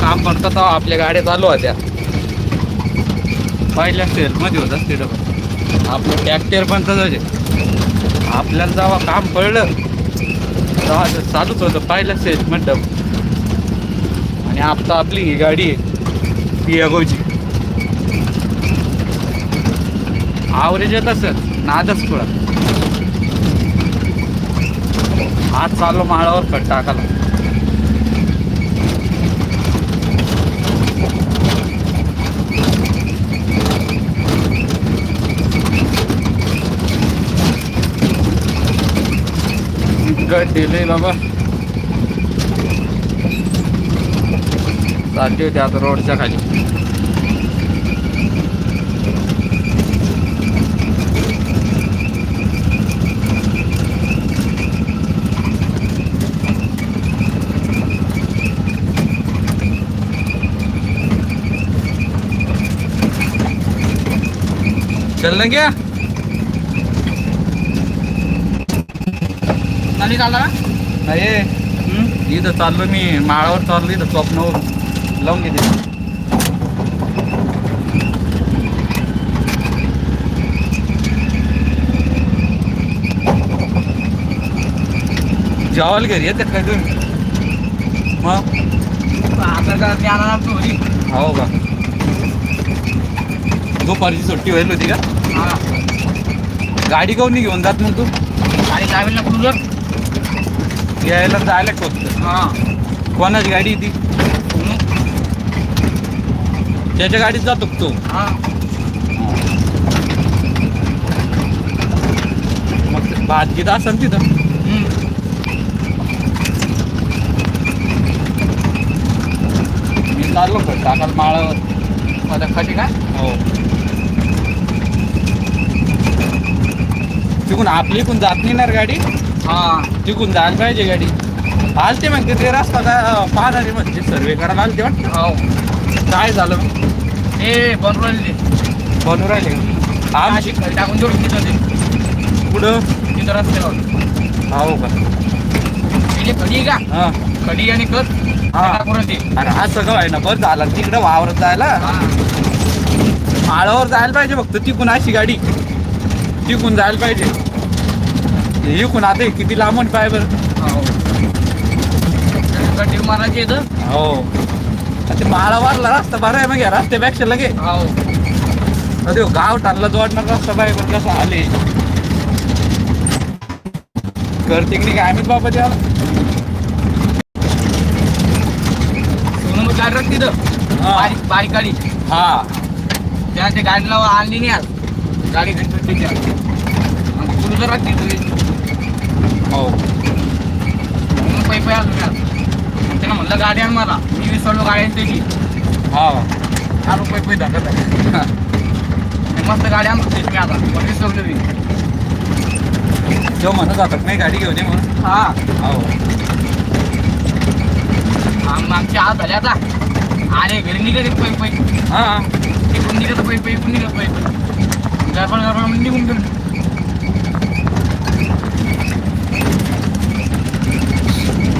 काम करतात तेव्हा आपल्या गाड्या चालू होत्या. पहिल्या स्टेजमध्ये होता तिथं आपलं ट्रॅक्टर पण तसंच आहे. आपल्याला जेव्हा काम पडलं तेव्हा ते चालूच होतं पहिल्या स्टेजमध्ये आणि आता आपली ही गाडी आहे पियागोची आवरेज येत असेल नादच पुढं. आज चाललो माळावर खट टाकायला. गट दिले बाबा चालली होती आता रोडच्या खाली चल ना खाली चालला नाही. इथं चाललो मी माळावर चाललो इथं स्वप्न लावून घेते. जेवायला घरी येतात काय तुम्ही? मग? हो का? दुपारची सुट्टी होईल होती का? हा. गाडी काऊन घेऊन जात मग तू? आणि ड्रायव्हरला क्रुझर यायला जायला फक्त हा. कोणाची गाडी ती त्याच्या गाडीत जातो का तू? हा. मग ते भात गीत असेल तिथं. मी चाललो खट टाकाल माळावर. आता खटी का? हो. तिकून आपली इकून जात नाही ना रे गाडी? हा तिकून जायला पाहिजे गाडी. आलते म्हणते ते रस्ता पाहणारे म्हणते सर्वे करायला आलते वाटतं. हो. काय झालं ते बनवून राहिले. बनवून राहिले आमची टाकून जोडून तिथं ते. पुढं तिथं रस्त्यावर हो का? खडी का? हा. खडी आणि हा. ते. अरे आज सगळं आहे ना बस झालं. तिकडं वावरत जायला? हा. माळावर जायला पाहिजे फक्त तिकून अशी गाडी. तिकून जायला पाहिजे. इकून आता किती लांबून पाय बरं. हो मारायची हो. ते माळावरला रस्ता बरा आहे मग या रस्त्यापेक्षा लगे. हो. अरे गाव टाणला जोडणार रस्ता बाय पण कसं आले. करते की नाही काय माहीत बाबा त्याला. सोनू मग गाडी तिथं. हा. बारीक बारीक गाडी. हा. त्या गाडीला आणली नाही आज. गाडी क्रुझर राख तिथं हो. म्हणून पै पै आलो मी आज. त्यानं म्हणलं गाडी आण मला. मी विसरलो गाडी आणते की हा. दहा रुपये पै धकत आहे आणि मस्त गाडी आणतो त्याची मी आता. पण विसरलो मी. जो म्हणत जातात नाही गाडी घेऊन ये म्हणून. हा. हो. आम- आमची आज झाली आता. अरे घरी निघत पै पै. हा. इकडून निघत पै पै इकडून निघत पै पै. गडबड गडबड म्हणून निघून गेलो.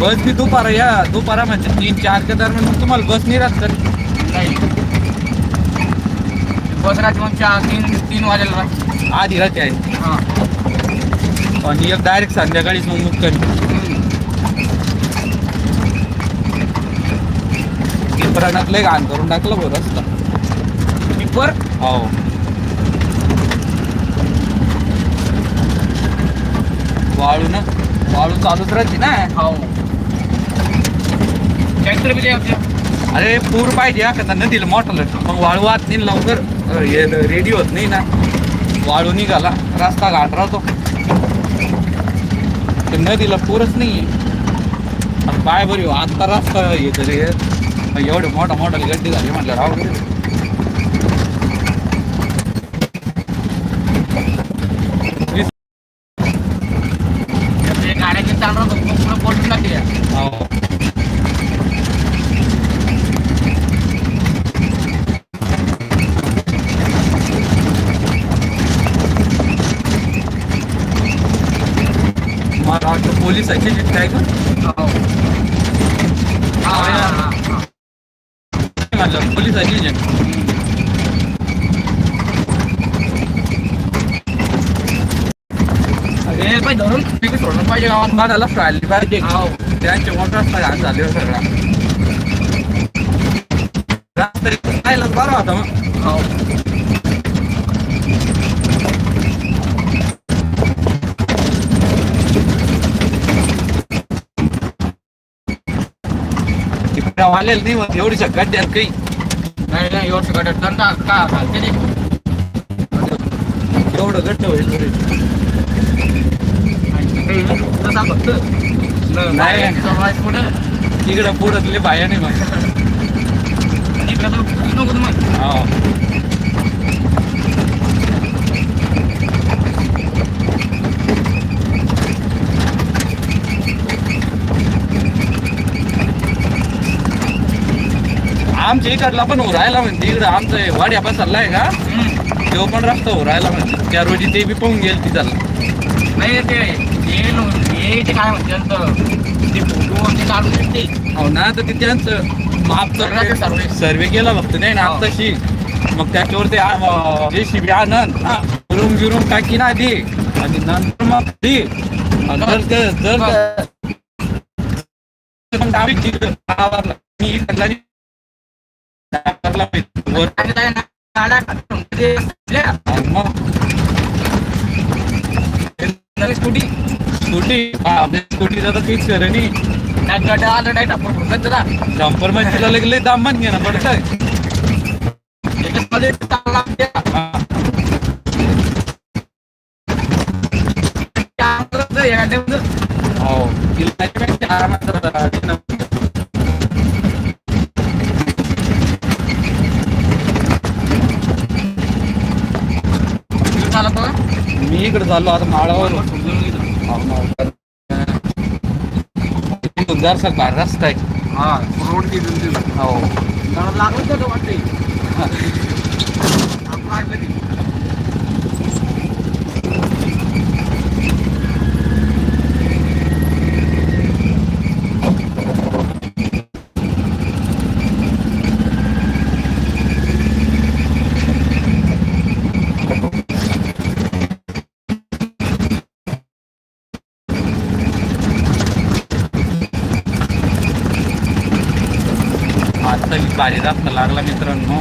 बस बी दुपारा या दुपारा म्हणजे तीन चारच्या दरम्यान मग तुम्हाला बस नाही राहत तर नाही. बस राहते मग चार तीन तीन वाजेला राहते. आधी राहते आहे हा. आणि एक डायरेक्ट संध्याकाळीच मग मुक्कामी. इतरांनात लय घाण करून टाकलं बरं रस्ता. टिप्पर हो. वाळू ना? वाळू चालूच राहते ना? हो. ट्रॅक्टर बी आपल्या अरे पूर पाहिजे का नदीला मोठं मग वाळू नाही लवकर. रेडी होत नाही ना. वाळू निघाला रस्ता घाट राहतो. ते नदीला पूरच नाही आहे पाय बरी हो, आता रस्ता येतो रे एवढे मोठा मोठा गड्डी झाली म्हटलं राहू मला वाटतं पोलिसाची काय का हो पोलिसाची आहे. अरे पण धरून पिकी सोडून पाहिजे गावात मला फ्रायली पाहिजे त्यांचे मोठा घाण झाले सगळा रात्री खायलाच बरा होता मग हो. तिकडे आलेलं नाही मग एवढी गड्ड्यात काही नाही नाही एवढं गटात दंडा का घालते ते एवढं गड्ड होईल तरी. तसा फक्त न- नाही. नाही सोडवायचं कुठं तिकडं पुढं दिले बाया नाही मग इकडं तर नको मग हो. इकडला पण उरायला म्हणते इकडं आमचं वाड्या पण चाललाय का? तो पण रस्ता उरायला म्हणते. त्या रोजी ते बी पाहून गेल ती चालला. नाही ते काय म्हणते ते चालू हो ना तर ते त्यांचं माप सर्वे- सर्वे. केला फक्त नाही ना हो. आत्ताशी. मग त्याच्यावर ते शिबी आनंद. रुम गिरूम टाकी ना आधी. आणि नंतर मग ती. जर जर. मी इकडला नाही. गावाला माहिती. वर आणि काय ना- गाड्या काढून ते मी इकडे चाललो आता माळावर. तिथून जरासा बाहेर रस्ता आहे हा रोड. हो लागलं वाटते लागलं भारी जास्त लागला मित्रांनो.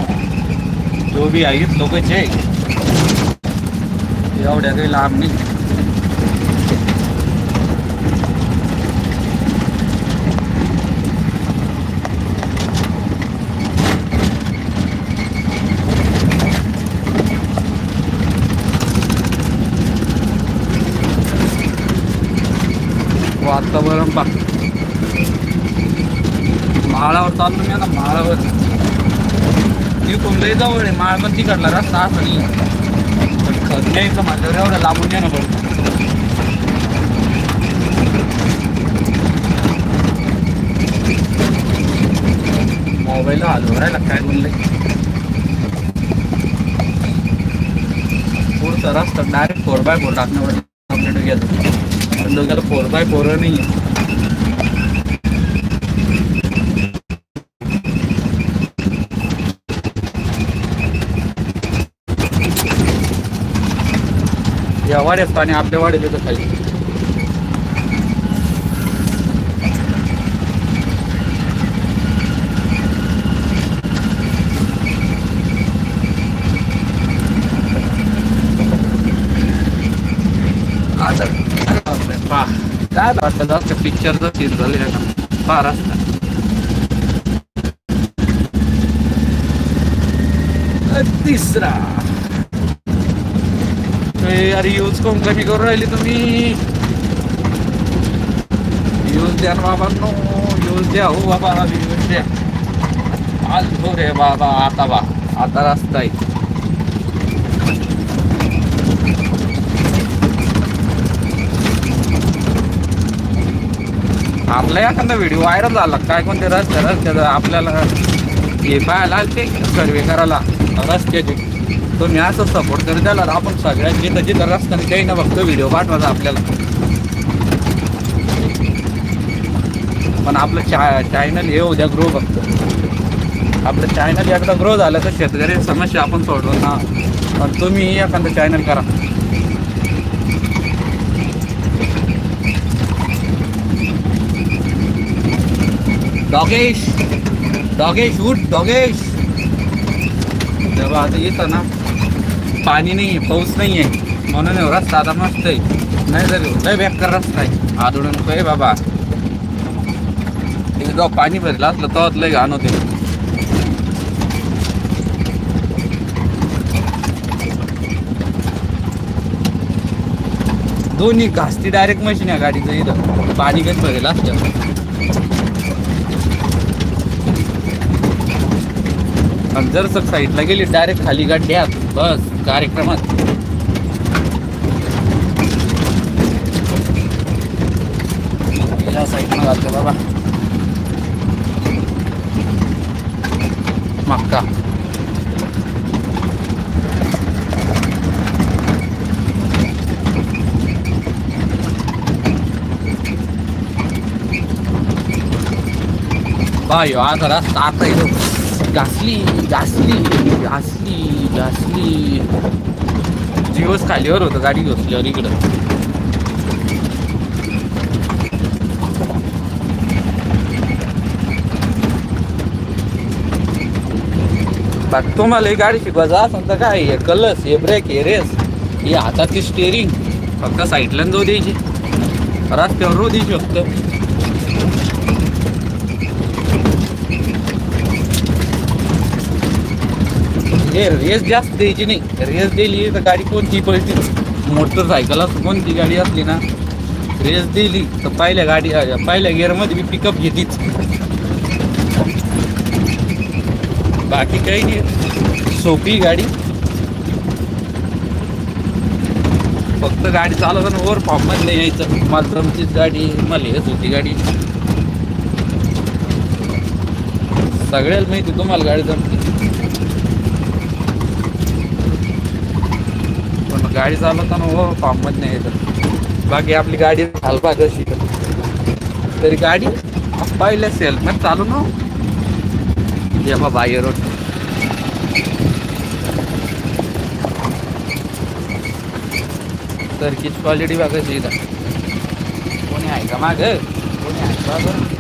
तो बी आहेत लोकचे एवढ्या काही लांब नाही. वातावरण पा माळावर चाललो मी आता माळावर. इकडून लय जवळ आहे माळ पण तिकडला रस्ता असं नाही. पण खत न्यायचं माझ्यावर एवढं लांबून येणं पडतं. मोबाईल हलवू राहिला काय बोलले? पुढचा रस्ता डायरेक्ट फोर बाय फोर टाकण्यावर कंप्लीट घेतो पण त्याला फोर बाय फोर नाही. या वाड्यात पाणी आपल्या वाड्यात येतं खाली आता काय वाटतं जास्त पिक्चरचं सीन झाले ना पहा तिसरा ए, अरे यूज कोण कमी करून राहिली तुम्ही. यूज द्या ना बाबा नो यूज द्या हो बाबा यूज द्या. आलो रे बाबा आता बा आता रस्ता आहे. आपला एखादा व्हिडिओ व्हायरल झाला काय कोणते रस्ते रस्त्याचा आपल्याला हे पाहायला आलते सर्वे करायला. रस्त्याचे. तुम्ही असं सपोर्ट कर द्याला आपण सगळ्यात जिथं जिथं रस्त्याने काही ना बघतो व्हिडिओ पाठवायचा आपल्याला. पण आपलं चा चॅनल हे उद्या ग्रो बघतो. आपलं चॅनल एकदा ग्रो झालं तर शेतकरी समस्या आपण सोडवू ना पण तुम्ही एखादं चॅनल करा. डॉगेश डॉगेश उठ डॉगेश. तेव्हा आता येतं ना. पाणी नाही आहे पाऊस नाही आहे. म्हणून एवढा साधा मस्त आहे. नाही तर लय बेकार रस्ता आहे. आदळून काय बाबा. एकदा पाणी भरलं असलं तर लय घाण होते. दोन्ही घासती डायरेक्ट मशीन आहे गाडीचं इथं. पाणी कधी भरेल असतं? आणि जर सग साईडला गेली डायरेक्ट खाली गाड्यात बस कार्यक्रमात. साईडनं घालतो बाबा. मक्का. बाय आता रस्ता आता येतो घासली घासली घासली घासली दिवस खालीवर होतं गाडी घसल्यावर इकडं. बाकी तुम्हाला ही गाडी शिकवायचा असेल तर काय हे कलस हे ब्रेक हे रेस हे हाताची स्टेअरिंग फक्त साईडला जाऊ द्यायची. रस्त्यावर रो द्यायची फक्त हे रेस जास्त द्यायची नाही. रेस दिली तर गाडी कोणती पळती? मोटरसायकल असं कोणती गाडी असली ना रेस दिली तर पहिल्या गाडी पहिल्या गिअरमध्ये मी पिकअप घेतीच. बाकी काही नाही. सोपी गाडी. फक्त गाडी चालवताना ओव्हर फॉर्म नाही यायचं. मला गाडी मला हेच होती गाडी. सगळ्याला माहिती तुम्हाला गाडी जमते पण गाडी चालवताना हो फॉर्ममध्ये नाही यायचं बाकी आपली गाडी हलपा कशी तरी गाडी पहिल्या हेल्मेट चालू ना. जेव्हा बाहेर ये रोड तर किच क्वालिटी बघा इथं? कोणी आहे का माग? कोणी आहे का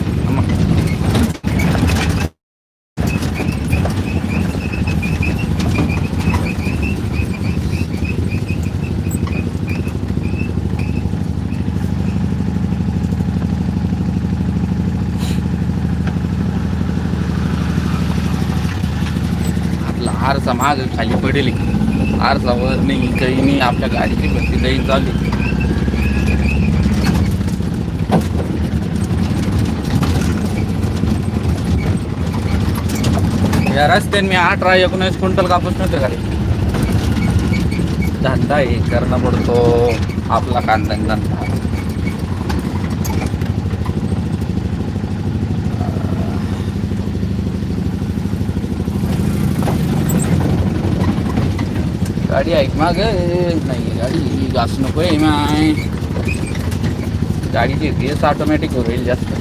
आरसा माग खाली पडेल. आरसा वर नाही काही नाही आपल्या गाडीची भरती लई चालू या रस्त्याने मी अठरा एकोणीस क्विंटल कापूस नव्हते गाडी धंदा हे करणं पडतो. आपला कांदा धंदा गाडी ऐक माग. नाही गाडी घास नको आहे माय. गाडीची रेस ऑटोमॅटिक होईल जास्त.